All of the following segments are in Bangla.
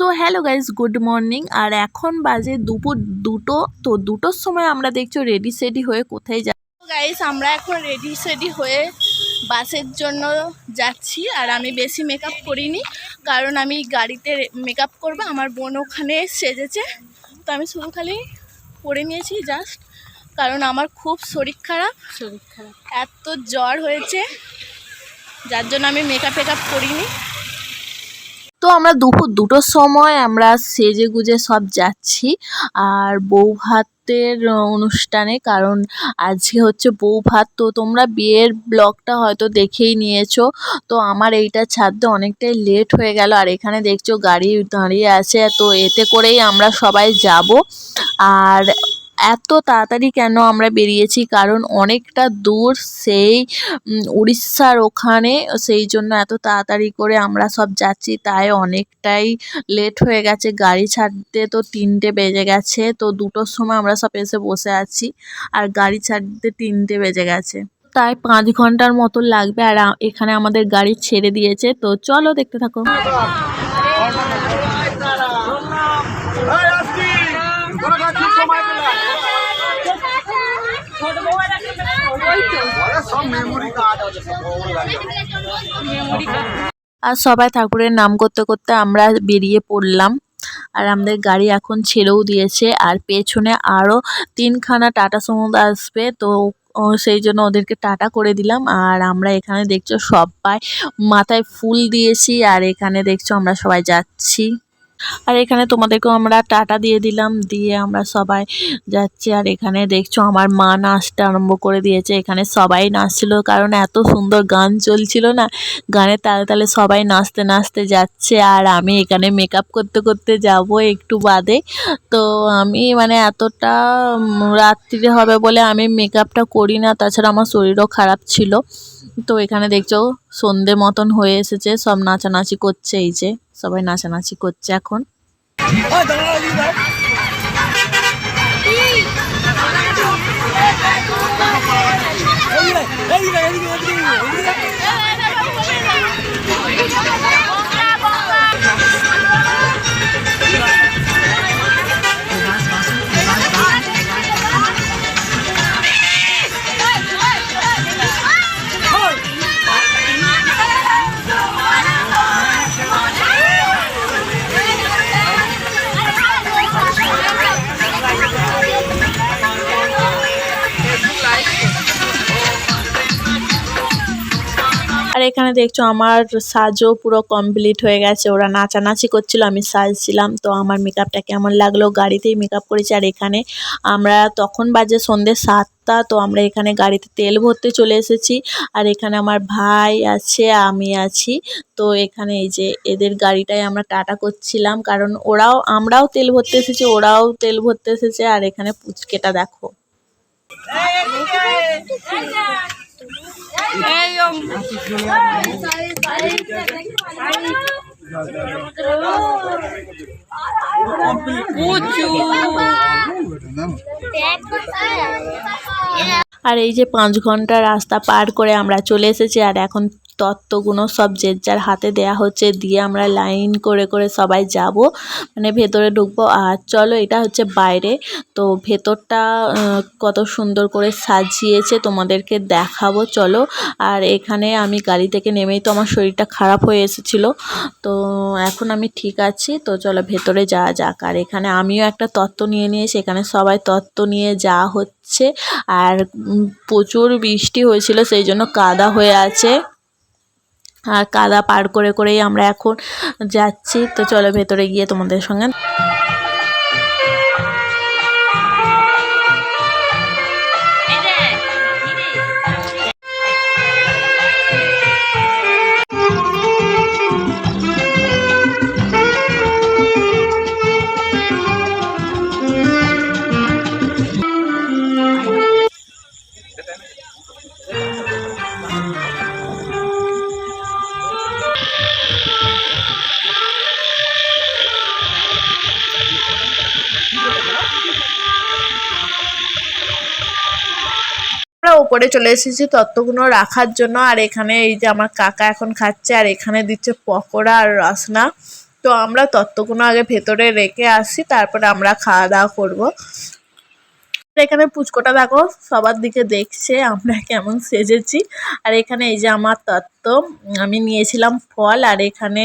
So hello guys good morning আর এখন বাজে দুপুর দুটো তো দুটোর সময় আমরা দেখছ রেডি সেডি হয়ে কোথায় যা গাইজ আমরা এখন রেডি সেডি হয়ে বাসের জন্য যাচ্ছি। আর আমি বেশি মেকআপ করিনি কারণ আমি গাড়িতে মেকআপ করব। আমার বোন ওখানে সেজেছে। তো আমি শুধু খালি পরে নিয়েছি জাস্ট কারণ আমার খুব শরীর খারাপ। শরীর খারাপ। এত জ্বর হয়েছে যার জন্য আমি মেকআপ টেকআপ করিনি। তো আমরা দুপুর দুটোর সময় আমরা সেজে গুজে সব যাচ্ছি। আর বউ ভাতের অনুষ্ঠানে, কারণ আজকে হচ্ছে বউ ভাত তো তোমরা বিয়ের ব্লগটা হয়তো দেখেই নিয়েছো। তো আমার এইটা ছাড়তে অনেকটাই লেট হয়ে গেল, আর এখানে দেখছ গাড়ি দাঁড়িয়ে আছে, তো এতে করেই আমরা সবাই যাব। আর এত তাড়াতাড়ি কেন আমরা বেরিয়েছি? কারণ অনেকটা দূর সেই উড়িষ্যার ওখানে, সেই জন্য এত তাড়াতাড়ি করে আমরা সব যাচ্ছি। তাই অনেকটাই লেট হয়ে গেছে। গাড়ি ছাড়তে তো তিনটে বেজে গেছে। তো দুটোর সময় আমরা সব এসে বসে আছি। আর গাড়ি ছাড়তে তিনটে বেজে গেছে। তাই পাঁচ ঘণ্টার মতো লাগবে। আর এখানে আমাদের গাড়ি ছেড়ে দিয়েছে। তো চলো দেখতে থাকো এই আসছি তোরা কাছে সময় পেলা ওরে আর সবাই ঠাকুরের নাম করতে করতে আমরা বেরিয়ে পড়লাম। আর আমাদের গাড়ি এখন ছেড়েও দিয়েছে। আর পেছনে আরও তিনখানা টাটা সমুদ্র আসবে, তো সেই জন্য ওদেরকে টাটা করে দিলাম। আর আমরা এখানে দেখছ সবাই মাথায় ফুল দিয়েছি, আর এখানে দেখছ আমরা সবাই যাচ্ছি। আর এখানে তোমাদেরকেও আমরা টাটা দিয়ে দিলাম, দিয়ে আমরা সবাই যাচ্ছি। আর এখানে দেখছ আমার মা নাচতে আরম্ভ করে দিয়েছে। এখানে সবাই নাচছিল, কারণ এত সুন্দর গান চলছিল না। গানের তালে তালে সবাই নাচতে নাচতে যাচ্ছে। আর আমি এখানে মেকআপ করতে করতে যাব একটু বাদে। তো আমি মানে এতটা রাত্রিরে হবে বলে আমি মেকআপটা করি না। তাছাড়া আমার শরীরও খারাপ ছিল। তো এখানে দেখছ সন্ধে মতন হয়ে এসেছে সব নাচানাচি করছে এই যে সবাই নাচানাচি করছে এখন আর এখানে দেখছ আমার সাজও পুরো কমপ্লিট হয়ে গেছে ওরা নাচানাচি করছিল আমি সাজছিলাম তো আমার মেকআপটা কেমন লাগল গাড়িতেই মেকআপ করেছি আর এখানে আমরা তখন বাজে সন্ধ্যে সাতটা তো আমরা এখানে গাড়িতে তেল ভরতে চলে এসেছি আর এখানে আমার ভাই আছে আমি আছি তো এখানে এই যে এদের গাড়িটাই আমরা টাটা করছিলাম কারণ ওরাও আমরাও তেল ভরতে এসেছি ওরাও তেল ভরতে এসেছে আর এখানে পুচকেটা দেখো আর এই যে পাঁচ ঘণ্টা রাস্তা পার করে আমরা চলে এসেছি আর এখন তত্ত্বগুলো সব যে যার হাতে দেয়া হচ্ছে, দিয়ে আমরা লাইন করে করে সবাই যাব মানে ভেতরে ঢুকবো। আর চলো, এটা হচ্ছে বাইরে। তো ভেতরটা কত সুন্দর করে সাজিয়েছে, তোমাদেরকে দেখাবো। চলো, আর এখানে আমি গাড়ি থেকে নেমেই তো আমার শরীরটা খারাপ হয়ে এসেছিল। তো এখন আমি ঠিক আছি। তো চলো, ভেতরে যাওয়া যাক। আর এখানে আমিও একটা তত্ত্ব নিয়ে নিয়েছি। এখানে সবাই তত্ত্ব নিয়ে যাওয়া হচ্ছে। আর প্রচুর বৃষ্টি হয়েছিল, সেই জন্য কাদা হয়ে আছে। আর কাদা পার করে করেই আমরা এখন যাচ্ছি। তো চলো ভেতরে গিয়ে তোমাদের সঙ্গে ওপরে চলে এসেছি তত্ত্বগুলো রাখার জন্য। আর এখানে এই যে আমার কাকা এখন খাচ্ছে, আর এখানে দিচ্ছে পকোড়া আর রসনা। তো আমরা তত্ত্বগুলো আগে ভেতরে রেখে আসি, তারপরে আমরা খাওয়া দাওয়া করব। এখানে পুচকোটা দেখো, সবার দিকে দেখছে, আমরা কেমন সেজেছি। আর এখানে এই যে আমার তত্ত্ব, আমি নিয়েছিলাম ফল, আর এখানে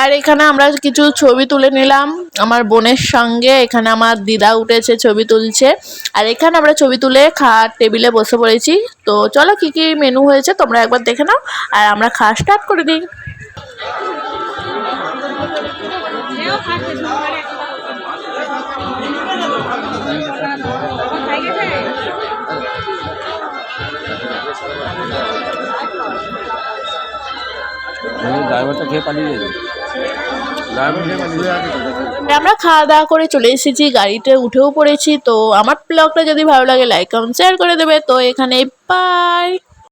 আর এখানে আমরা কিছু ছবি তুলে নিলাম। আমার বোনের সঙ্গে এখানে আমার দিদা উঠেছে, ছবি তুলছে। আর এখানে আমরা ছবি তুলে খাওয়ার টেবিলে বসে পড়েছি। তো চলো কি কি মেনু হয়েছে তোমরা একবার দেখে নাও। আর আমরা খাওয়া স্টার্ট করে দিই। ড্রাইভারটা খেয়ে পালিয়ে যাবে। আমরা খাওয়া দাওয়া করে চলে এসেছি, গাড়িতে উঠেও পড়েছি, তো আমার ব্লগটা যদি ভালো লাগে লাইক কমেন্ট শেয়ার করে দেবে। তো এখানে বাই